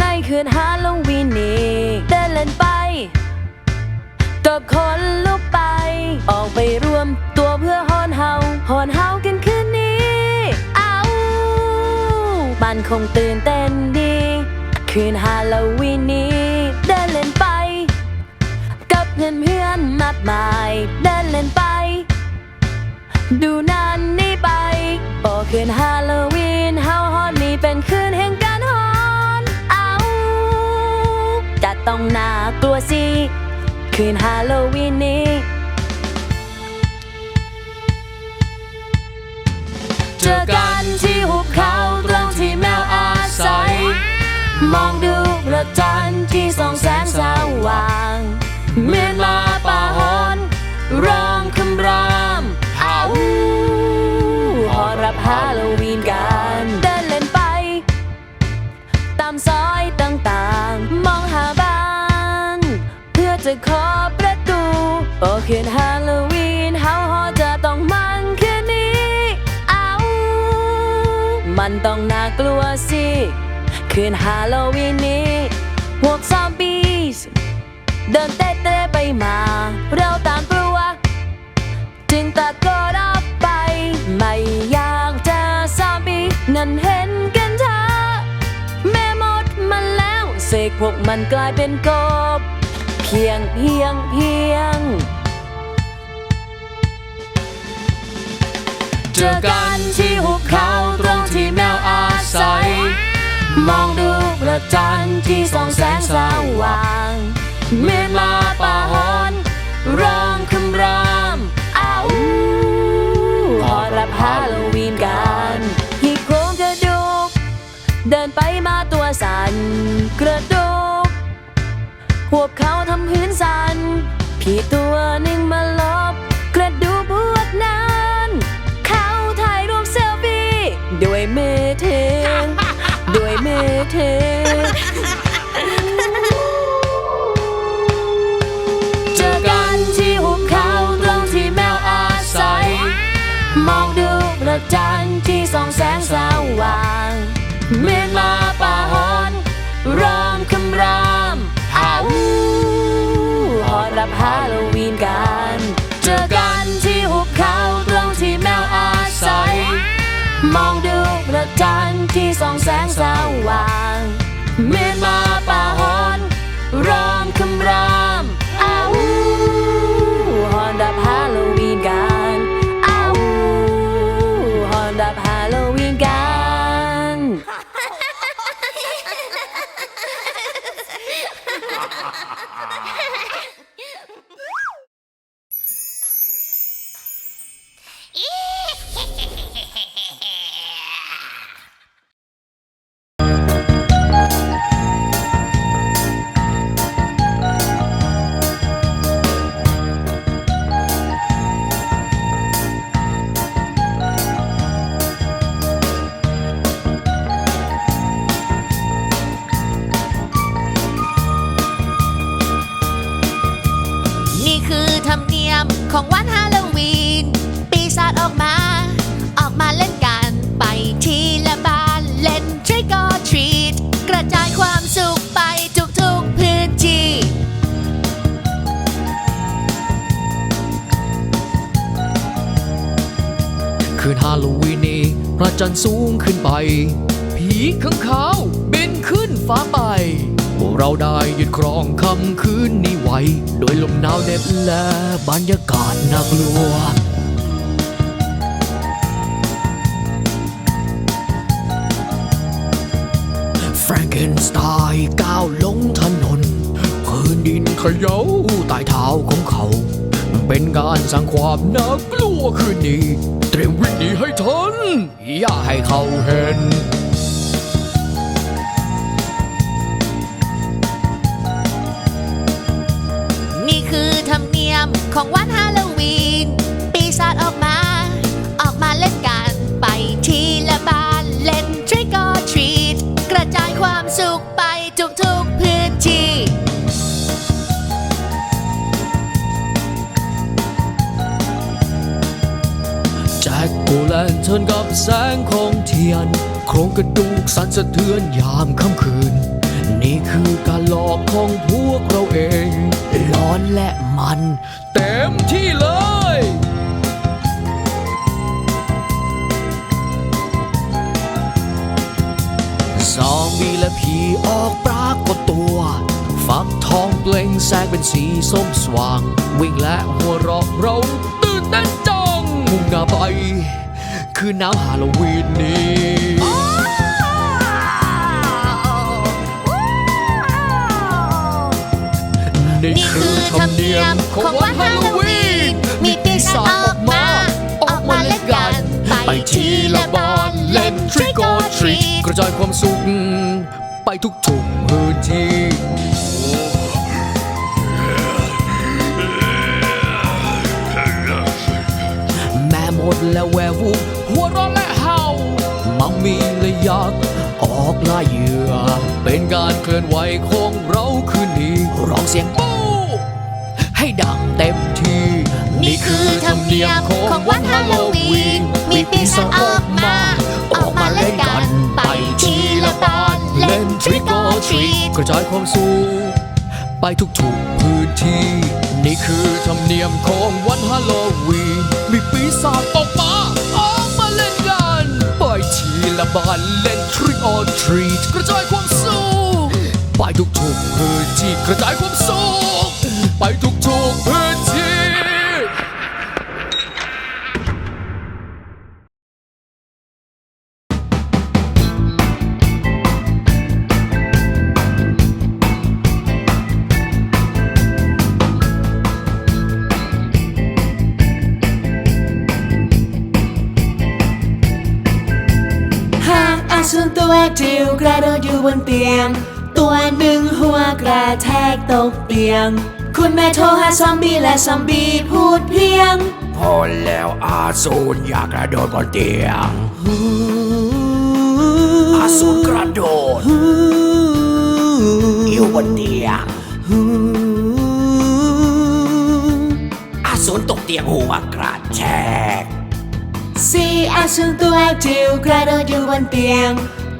ในคืนฮาโลวีนนี้เดินเล่นไปกับคนลุกไป ออกไปรวมตัวเพื่อฮอนเฮาฮอนเฮากันคืนนี้ เอาบ้านคงตื่นเต้นดี คืนฮาโลวีนนี้เดินเล่นไป กับเพื่อนเพื่อนมากมายเดินเล่นไป ดู น่ากลัวสิคืนฮาโลวีนนี้เจอกันที่หุบเขาตรงที่แมวอาศัย มองดูพระจันทร์ที่ส่องแสงสว่างเมือนมาป่าหอนร้องคำรามเอาหอรับฮาโลวีนกัน คืนฮาโลวีนเฮาฮอจะต้องมันคืนนี้ เอามันต้องน่ากลัวสิ คืนฮาโลวีนนี้พวกซอมบี้เดินเตะเตะไปมา เราตางกลัว จึงตะโกนออกไป ไม่อยากจอซอมบี้นั่นเห็นกันเถอะแม่มดมันแล้วเสกพวกมันกลายเป็นกบ เพียงเพียงเพียง เจอกันที่หุบเขาตรงที่แมวอาศัย มองดูพระจันทร์ที่ส่องแสงสว่างเมือนมาป่าหอนร้องคำรามเอาหอรับฮาโลวีนกันที่โครงกระดูก เดินไปมาตัวสั่นกระดูกพวเขาทำพื้นสั่นผีตัวหนึ่งมาล เจอกันที่หุบเขาตรงที่แมวอาศัย มองดูพระจันทร์ที่ส่องแสงสว่างเหมือนมาป่าหอนร้องคำรามเอาหอรับฮาโลวีนกัน เจอกันที่หุบเขาตรงที่แมวอาศัย มอง ส่องแสงสว่าง จายความสุขไปทุกๆพื้นที่ คืนฮาโลวีนนี้พระจันทร์สูงขึ้นไป ผีข้างขาวบินขึ้นฟ้าไป พวกเราได้ยึดครองคำคืนนี้ไว้ โดยลมหนาวเหน็บและบรรยากาศน่ากลัว แฟรงเกนสไตน์ก้าวลงถนนพื้นดินเขย่าใต้เท้าของเขา เป็นการสร้างความน่ากลัวคืนนี้ เตรียมวิ่งหนีให้ทันอย่าให้เขาเห็นนี่คือธรรมเนียมของวันฮาโล แจ็คโกแลนเทินกับแสงของเทียน โครงกระดูกสั่นสะเทือนยามค่ำคืน นี่คือการหลอกของพวกเราเอง ร้อนและมัน เต็มที่เลยซอมบี้และผีออกปรากฏตัว ฟักทองเปล่งแสงเป็นสีส้มสว่าง วิ่งและหัวเราะเราตื่นเต้นจั งมุ่งหน้าไปคือน้ำฮาโลวีนนี้นี่นี่คือธรรมเนียมของวันฮาโลวีน มีปีศาจออกมา ออกมาเล่นกัน ไปทีละบ้านเล่น trick or treat กระจายความสุข ไปทุกๆพื้นที่ และแวววูฟหัวร้อนและเห่ามัมมีและยักษ์ออกล่าเหยื่อ เป็นการเคลื่อนไหวของเราคืนนี้ร้องเสียงปู้ให้ดังเต็มที่ นี่คือธรรมเนียมของวันฮาโลวีน มีปีศาจออกมา ออกมาเล่นกัน ไปทีละบ้านเล่น trick or treat กระจายความสุขไปทุกๆพื้นที่ นี่คือธรรมเนียมของวันฮาโลวีน มีปีศาจออกมาออกมาเล่นกันไปทีละบานเล่นทริกออนทรีกระจายความสุขไปทุกๆพื้นที่กระจายความสูง บนเตียง ตัวหนึ่งหัวกระแทกตกเตียง คุณแม่โทรหาซอมบี้และซอมบี้พูดเพียง พอแล้วอาสูรอยากกระโดดบนเตียง อาสูรกระโดดอยู่บนเตียง อาสูรตกเตียงหัวกระแทกสี่อาสูรตัวจิ๋วกระโดดอยู่บนเตียง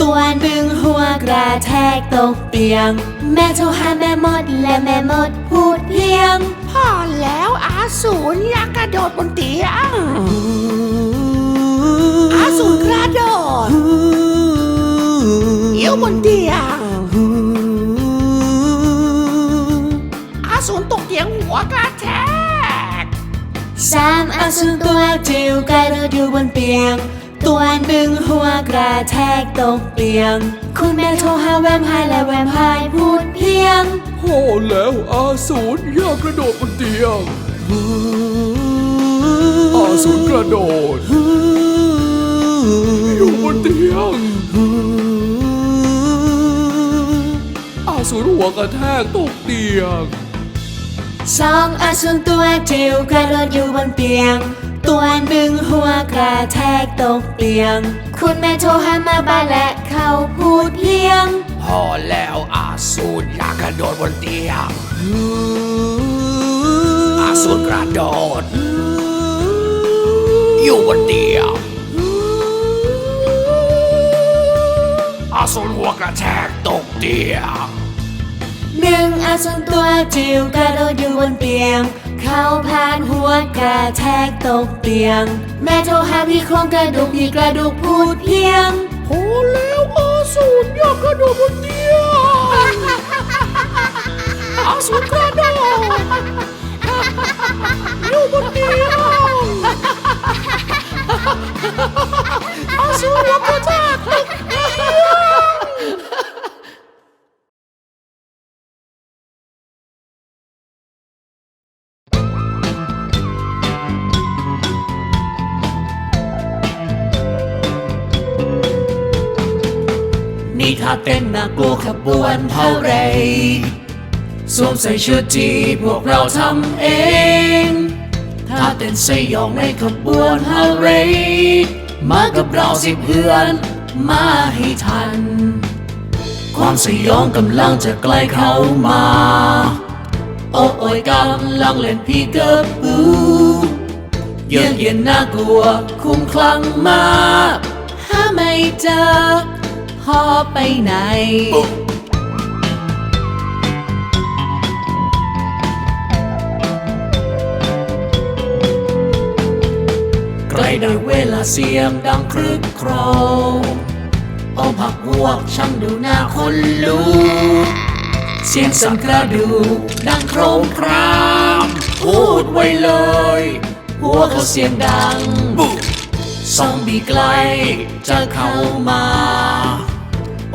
ตัวหนึ่งหัวกระแทกตกเตียง แม่โทรหาแม่มดและแม่มดพูดเพียง พอแล้วอาสูรอยากกระโดดบนเตียง อาสูรกระโดดอยู่บนเตียง อาสูรตกเตียงหัวกระแทกสามอาสูรตัวจิ๋วกระโดดอยู่บนเตียง ตัวหนึ่งหัวกระแทกตกเตียง คุณแม่โทรหาแวมไพร์และแวมไพร์พูดเพียงพอแล้วอาสูรอยากกระโดดบนเตียง อาสูรกระโดด อยู่บนเตียง อาสูรหัวกระแทกตกเตียง สองอาสูรตัวจิ๋วกระโดดอยู่บนเตียง ตัวหนึ่งหัวกระแทกตกเตียง คุณแม่โทรหามาบ้านและเขาพูดเพียง พอแล้วอาสูรอยากกระโดดบนเตียง อาสูรกระโดด อยู่บนเตียง อาสูรหัวกระแทกตกเตียง หนึ่งอาสูรตัวจิ๋วกระโดดอยู่บนเตียง เขาผ่านหัวกระแทกตกเตียง แม่โทรหาพี่โครงกระดูกพี่กระดูกพูดเพียงพอแล้วอสูรอยากกระโดดบนเตียงอสูรกระโดดอยู่บนเตียงอสูรหัวกระแทกตกเตียง นี่ถ้าเต้นน่ากลัวขบวนพาเหรสวมใส่ชุดที่พวกเราทำเองถ้าเต้นสยองในขบวนพาเรมากับเราสิเพื่อนมาให้ทัน ความสยองกำลังจะใกล้เข้ามา โอ้โอยกำลังเล่นพีเกอร์บูเยือกเย็นน่ากลัวคุ้มคลั่งมากหาไม่เจอ พ่อไปไหน ใกล้ได้เวลาเสียงดังครึกโครมอมผักหวกช่างดูหน้าคนลุกเสียงสังกระดูกดังโครมคราม พูดไว้เลย หัวเขาเสียงดัง บุซอมบี้ไกลจะเข้ามา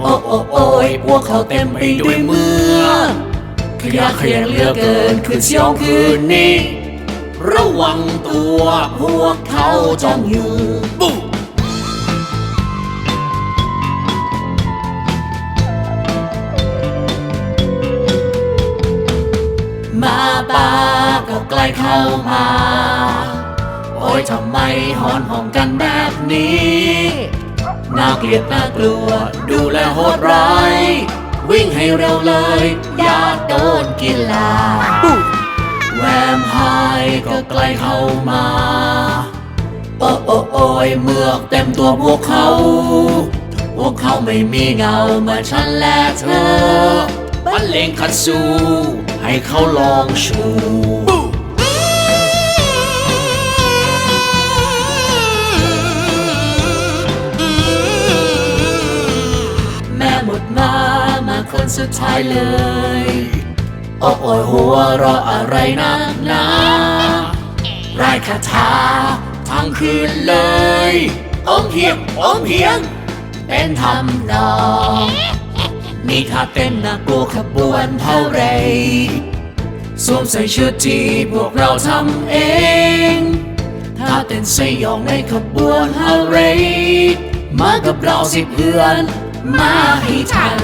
โอ้โอ้โอ้ยพวกเขาเต็มไปด้วยเมืองขยะแขยงเหลือเกินคืนเสียวคืนนี้ ระวังตัวพวกเขาจ้องอยู่ปุ๊มาป่าก็ใกล้เข้ามา โอ้ยทำไมหอนหอมกันแบบนี้ น่าเกลียดน่ากลัว ดูแลโหดร้าย วิ่งให้เร็วเลย อย่าโดนกินลาแวมไพร์ก็ใกล้เข้ามา โอ้โอ้โอ้ยเมือกเต็มตัวพวกเขา พวกเขาไม่มีเงาเหมือนฉันและเธอบรรเลงคัดสูให้เขาลองชู สุดท้ายเลย โอ้โอยหัวเราะอะไรนักหนาไร้คาถาทั้งคืนเลยอมเพียงอมเพียง เป็นทำนองนี่ถ้าเต้นน่ากลัวขบวนเท่าไรสวมใส่ชุดที่พวกเราทำเองถ้าเต้นสยองในขบวนฮาเรมากับเราสิเพื่อน มาให้ทัน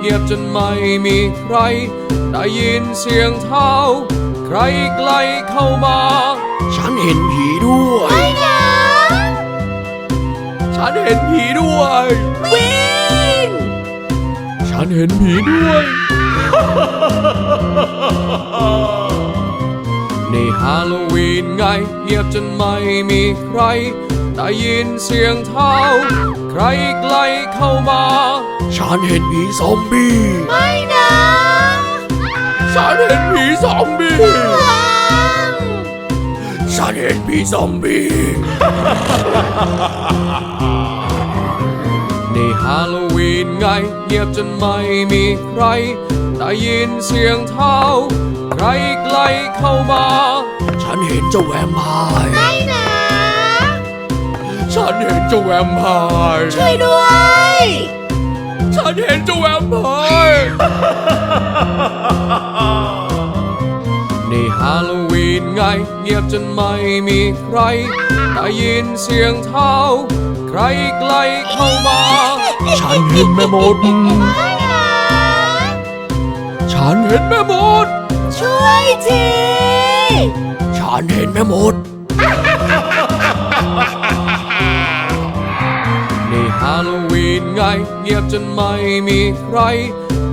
เงียบจนไม่มีใคร ได้ยินเสียงเท้า ใครไกลเข้ามา ฉันเห็นผีด้วย ฉันเห็นผีด้วย วิ่ง ฉันเห็นผีด้วยนี่ฮาโลวีนไงเงียบจนไม่มีใคร ได้ยินเสียงเท้า ใครไกลเข้ามา ฉันเห็นผีซอมบี้ไม่นะ ฉันเห็นผีซอมบี้ฉันเห็นผีซอมบี้นี่ฮาโลวีนไงเงียบจนไม่มีใคร ได้ยินเสียงเท้า ใครไกลเข้ามา ฉันเห็นเจ้าแวมไพร์ไม่นะ ฉันเห็นเจ้าแวมไพร์ช่วยด้วย ฉันเห็นเจ้าแวมไพร์นี่ฮาโลวีนไงเงียบจนไม่มีใครได้ยินเสียงเท้า ใครไกลเข้ามา ฉันเห็นแม่มดไม่นะฉันเห็นแม่มด ช่วยที ฉันเห็นแม่มด เงียบจนไม่มีใคร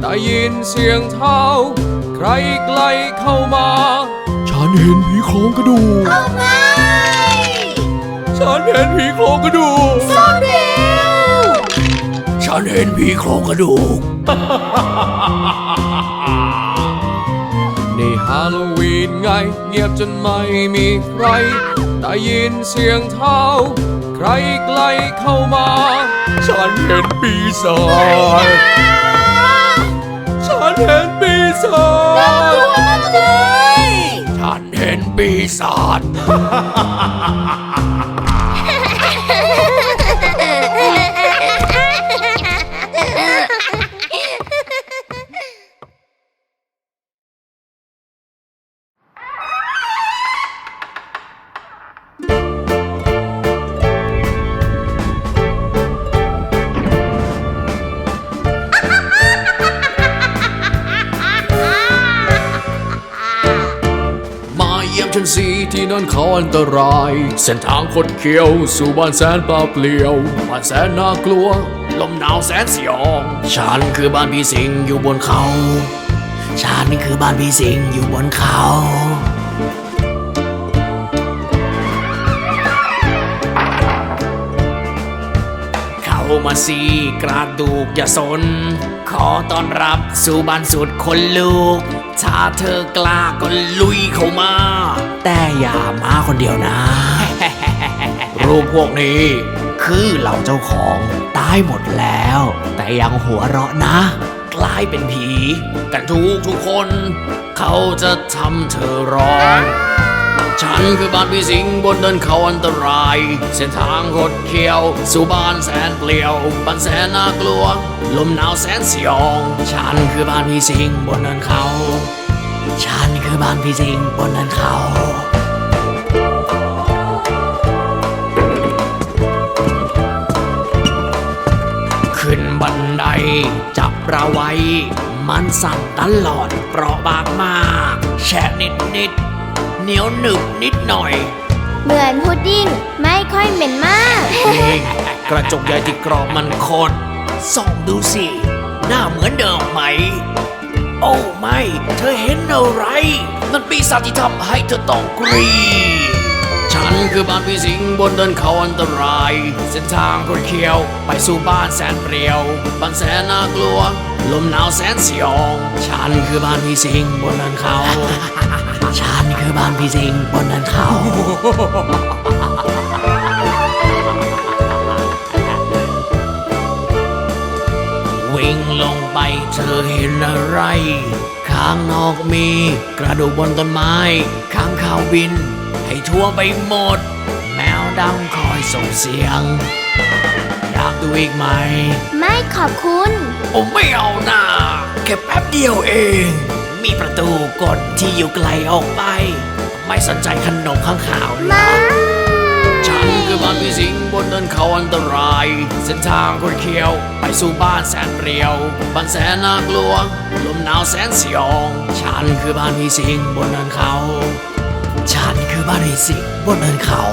ได้ยินเสียงเท้า ใครไกลเข้ามา ฉันเห็นผีโครงกระดูกเอาไงฉันเห็นผีโครงกระดูกซ่อนเร็วฉันเห็นผีโครงกระดูกนี่ฮาโลวีนไง เงียบจนไม่มีใคร ได้ยินเสียงเท้า ใครไกลเข้ามา ฉันเห็นปีศาจฉันเห็นปีศาจกลัวมากเลยฉันเห็นปีศาจ มายยี่ยมฉันสิที่นั่นเขาอันตราย เส้นทางคดเคี้ยวสู่บ้านแสนเปล่าเปลี่ยวบ้านแสนน่ากลัว ลมหนาวแสนสยองฉันคือบ้านพี่สิงอยู่บนเขาฉันคือบ้านพี่สิงอยู่บนเขาเข้ามาสิกระดูกอย่าสน ขอต้อนรับสู่บ้านสุดคนลูก ถ้าเธอกล้าก็ลุยเข้ามา แต่อย่ามาคนเดียวนะ รูปพวกนี้ คือเหล่าเจ้าของตายหมดแล้ว แต่ยังหัวเราะนะ กลายเป็นผี กันทุกทุกคน เขาจะทำเธอร้องฉันคือบ้านพี่สิงบนเดินเขาอันตราย เส้นทางคดเคี้ยว สู่บ้านแสนเปลี่ยวบ้านแสนน่ากลัว ลมหนาวแสนสยอง ฉันคือบ้านพี่สิงบนเดินเขา ฉันคือบ้านพี่สิงบนเดินเขาขึ้นบันได จับเราไว้ มันสั่นตลอดเปราะบางมากแช่นิดนิดๆเหนียวหนึบนิดหน่อย เหมือนพุดดิ้งไม่ค่อยเหม็นมากเองกระจกใหญ่ที่กรอบมันโคตรส่องดูสิ หน้าเหมือนเดิมไหม โอ้ไม่ เธอเห็นอะไรมันปีศาจที่ทำให้เธอต้องกรีดฉันคือบ้านพี่สิงบนเดินเขาอันตราย เส้นทางคดเคี้ยว ไปสู่บ้านแสนเปรียว บ้านแสนน่ากลัว ลมหนาวแสนสยอง ฉันคือบ้านพี่สิงบนเดินเขา ฉันคือบ้านพี่สิงบนเดินเขา วิ่งลงไปเธอเห็นอะไร ข้างนอกมีกระดูกบนต้นไม้ ข้างข่าวบิน ให้ทั่วไปหมด แมวดำคอยส่งเสียง อยากดูอีกไหม ไม่ขอบคุณ ผมไม่เอาหน้าแค่แป๊บเดียวเอง มีประตูกดที่อยู่ไกลออกไป ไม่สนใจขนมข้างข่าวหรอกฉัน คือบ้านพี่สิงบนเนินเขาอันตราย เส้นทางคดเคี้ยว ไปสู่บ้านแสนเปรียวบ้านแสนน่ากลัว ลมหนาวแสนสยอง ฉันคือบ้านพี่สิงบนเนินเขา ฉันคือบ้านพี่สิงบนเนินเขา